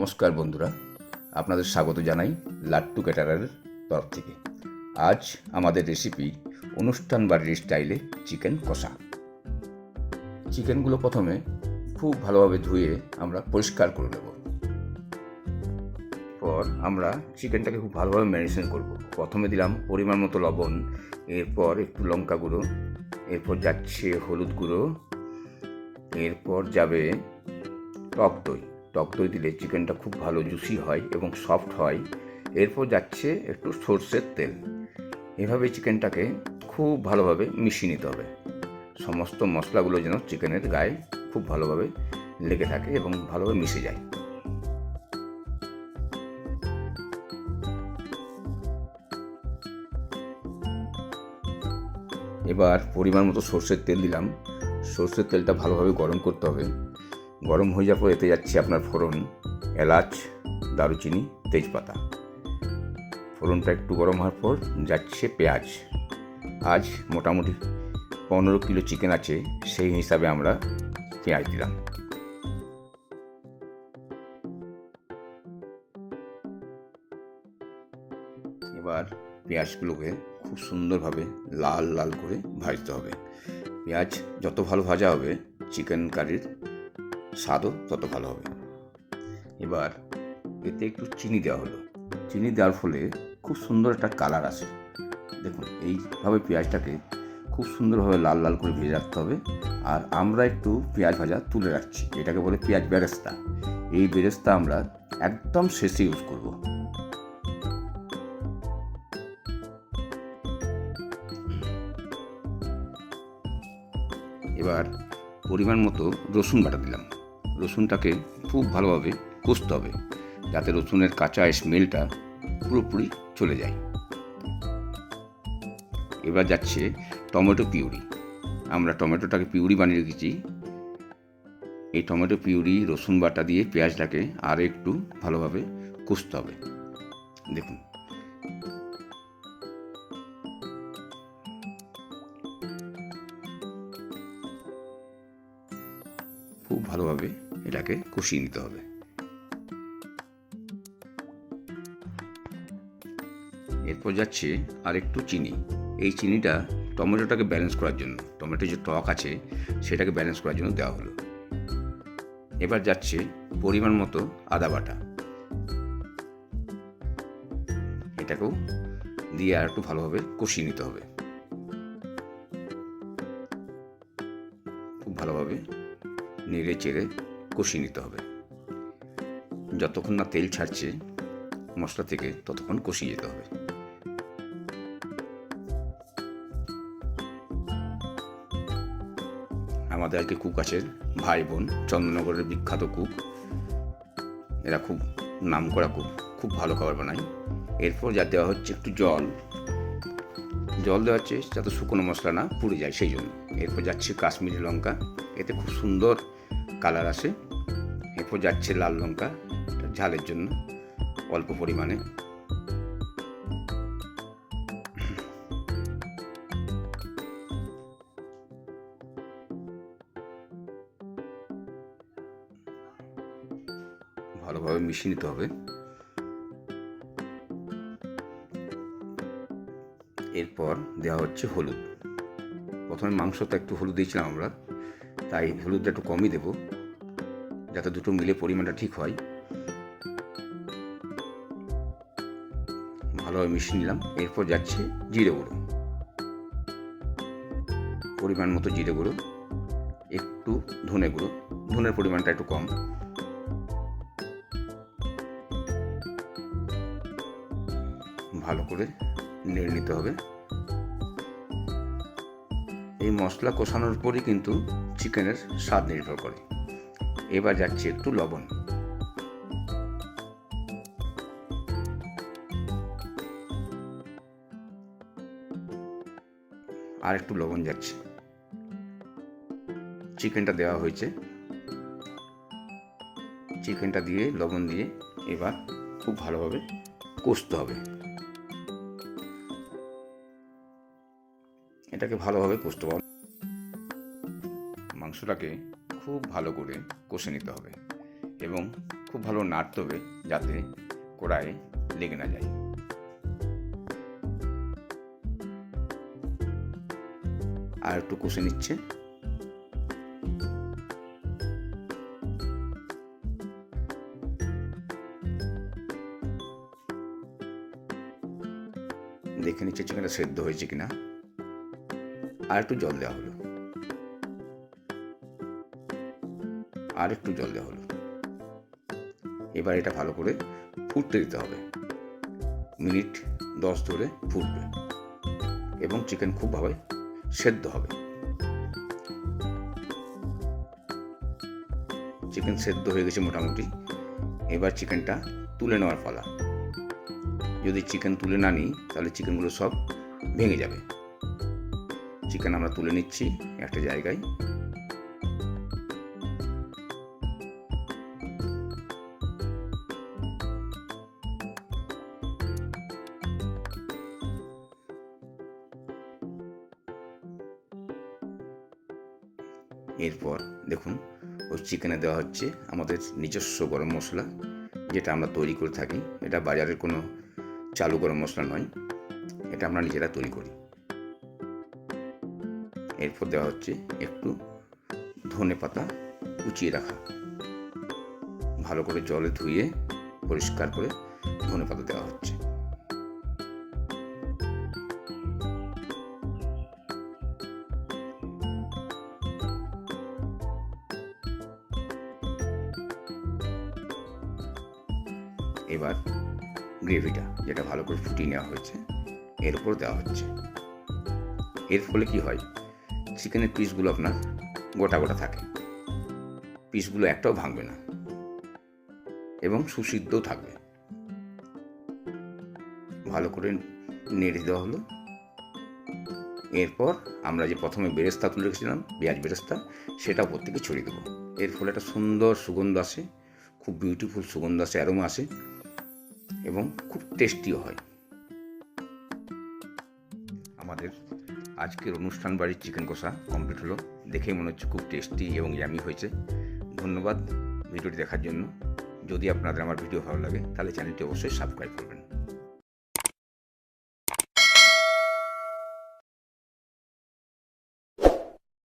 নমস্কার বন্ধুরা, আপনাদের স্বাগত জানাই লাট্টু ক্যাটারারের তরফ থেকে। আজ আমাদের রেসিপি অনুষ্ঠান বাড়ির স্টাইলে চিকেন কষা। চিকেনগুলো প্রথমে খুব ভালোভাবে ধুয়ে আমরা পরিষ্কার করে নেব। পর আমরা চিকেনটাকে খুব ভালোভাবে ম্যারিনেশন করব। প্রথমে দিলাম পরিমাণ মতো লবণ, এরপর একটু লঙ্কা গুঁড়ো, এরপর যাচ্ছে হলুদ গুঁড়ো, এরপর যাবে টক দই। টক দই দিলে চিকেনটা খুব ভালো জুসি হয় এবং সফট হয়। এরপর যাচ্ছে একটু সর্ষের তেল। এভাবে চিকেনটাকে খুব ভালোভাবে মিশিয়ে নিতে হবে। সমস্ত মশলাগুলো যেন চিকেনের গায়ে খুব ভালোভাবে লেগে থাকে এবং ভালোভাবে মিশে যায়। এবার পরিমাণ মতো সর্ষের তেল দিলাম। সর্ষের তেলটা ভালোভাবে গরম করতে হবে। গরম হয়ে পর এতে যাচ্ছে আপনার ফোড়ন, এলাচ, দারুচিনি, তেজপাতা। ফোড়নটা একটু গরম হওয়ার পর যাচ্ছে পেঁয়াজ। আজ মোটামুটি পনেরো কিলো চিকেন আছে, সেই হিসাবে আমরা পেঁয়াজ দিলাম। এবার পেঁয়াজগুলোকে খুব সুন্দরভাবে লাল লাল করে ভাজতে হবে। পেঁয়াজ যত ভালো ভাজা হবে, চিকেন কারির স্বাদও তত ভালো হবে। এবার এতে একটু চিনি দেওয়া হলো। চিনি দেওয়ার ফলে খুব সুন্দর একটা কালার আসে। দেখুন, এইভাবে পেঁয়াজটাকে খুব সুন্দরভাবে লাল লাল করে ভেজে রাখতে হবে। আর আমরা একটু পেঁয়াজ ভাজা তুলে রাখছি। এটাকে বলে পেঁয়াজ বেরেস্তা। এই বেরেস্তা আমরা একদম শেষে ইউজ করব। এবার পরিমাণ মতো রসুন বাটা দিলাম। রসুনটাকে খুব ভালোভাবে কষতে হবে যাতে রসুনের কাঁচা স্মেলটা পুরোপুরি চলে যায়। এবার যাচ্ছে টমেটো পিউরি। আমরা টমেটোটাকে পিউরি বানিয়ে রেখেছি। এই টমেটো পিউরি, রসুন বাটা দিয়ে পেঁয়াজটাকে আর একটু ভালোভাবে কষতে হবে। দেখুন। খুব ভালোভাবে এটাকে কষিয়ে নিতে হবে। এরপর যাচ্ছে আর একটু চিনি। এই চিনিটা টমেটোটাকে ব্যালেন্স করার জন্য টমেটো যে টক আছে, সেটাকে ব্যালেন্স করার জন্য দেওয়া হলো। এবার যাচ্ছে পরিমাণ মতো আদা বাটা। এটাকেও দিয়ে আর একটু ভালোভাবে কষিয়ে নিতে হবে। খুব ভালোভাবে নেড়ে চেড়ে কষিয়ে নিতে হবে। যতক্ষণ না তেল ছাড়ছে মশলা থেকে, ততক্ষণ কষিয়ে যেতে হবে। আমাদের আজকে কুক আছে। ভাই বোন চন্দননগরের বিখ্যাত কুক। এরা খুব নাম করা কুক, খুব ভালো খাবার বানায়। এরপর যা দেওয়া হচ্ছে একটু জল। জল দেওয়া হচ্ছে যাতে শুকনো মশলা না পুড়ে যায় সেই জন্য। এরপর যাচ্ছে কাশ্মীরি লঙ্কা। এতে খুব সুন্দর কালার আসে। এরপর যাচ্ছে লাল লঙ্কা ঝালের জন্য, অল্প পরিমাণে। ভালোভাবে মিশিয়ে নিতে হবে। এরপর দেওয়া হচ্ছে হলুদ। প্রথমে মাংসটা একটু হলুদ দিয়েছিলাম আমরা, তাই হলুদটা একটু কমই দেব। যাতে দুটো মিলে পরিমাণটা ঠিক হয়। ভালোভাবে মিশিয়ে নিলাম, এরপর যাচ্ছে জিরে গুঁড়ো। পরিমাণ মতো জিরে গুঁড়ো, একটু ধনে গুঁড়ো, ধনের পরিমাণটা একটু কম। ভালো করে নেড়ে নিতে হবে। এই মশলা কষানোর পরই কিন্তু চিকেনের স্বাদ নির্ভর করে। এবার যাচ্ছে একটু লবণ। আর একটু লবণ যাচ্ছে। চিকেনটা দেওয়া হয়েছে। চিকেনটা দিয়ে লবণ দিয়ে এবার খুব ভালোভাবে কষতে হবে। এটাকে ভালোভাবে কষতে হবে। মাংসটাকে খুব ভালো করে কষে নিতে হবে এবং খুব ভালো নাড়তে হবে যাতে কড়াইয়ে লেগে না যায়। আর একটু কষে নিচ্ছে। দেখে নিচ্ছে চিকেনটা সেদ্ধ হয়েছে কিনা। আর একটু জল দেওয়া হলো। আর একটু জল দেওয়া হলো। এবার এটা ভালো করে ফুটতে দিতে হবে। মিনিট দশ ধরে ফুটবে এবং চিকেন খুব ভাবে সেদ্ধ হবে। চিকেন সেদ্ধ হয়ে গেছে মোটামুটি। এবার চিকেনটা তুলে নেওয়ার পালা। যদি চিকেন তুলে না নিই, তাহলে চিকেনগুলো সব ভেঙে যাবে। চিকেন আমরা তুলে নিচ্ছি একটা জায়গায়। এরপর দেখুন, ওই চিকেনে দেওয়া হচ্ছে আমাদের নিজস্ব গরম মশলা, যেটা আমরা তৈরি করে থাকি। এটা বাজারের কোনো চালু গরম মশলা নয়, এটা আমরা নিজেরা তৈরি করি। এরপর দেওয়া হচ্ছে একটু ধনে পাতা কুচিয়ে রাখা। ভালো করে জলে ধুয়ে পরিষ্কার করে ধনে পাতা দেওয়া হচ্ছে। এবার গ্রেভিটা, যেটা ভালো করে ফুটিয়ে নেওয়া হয়েছে, এর উপর দেওয়া হচ্ছে। এর ফলে কি হয়? চিকেনের পিসগুলো আপনার গোটা গোটা থাকে। পিসগুলো একটাও ভাঙবে না। এবং সুসিদ্ধও থাকবে। ভালো করে নেড়ে দেওয়া হলো। এরপর আমরা যে প্রথমে বেরেস্তা তুলে রেখেছিলাম, পেঁয়াজ বেরেস্তা, সেটা ওপর থেকে ছড়িয়ে দেবো। এর ফলে একটা সুন্দর সুগন্ধ আসে। খুব বিউটিফুল সুগন্ধ আসে অ্যারোমা আসে। এবং খুব টেস্টিও হয়। আমাদের আজকের অনুষ্ঠান বাড়ির চিকেন কষা কমপ্লিট হলো। দেখেই মনে হচ্ছে খুব টেস্টি এবং ইয়ামি হয়েছে। ধন্যবাদ ভিডিওটি দেখার জন্য। যদি আপনাদের আমার ভিডিও ভালো লাগে, তাহলে চ্যানেলটি অবশ্যই সাবস্ক্রাইব করবেন।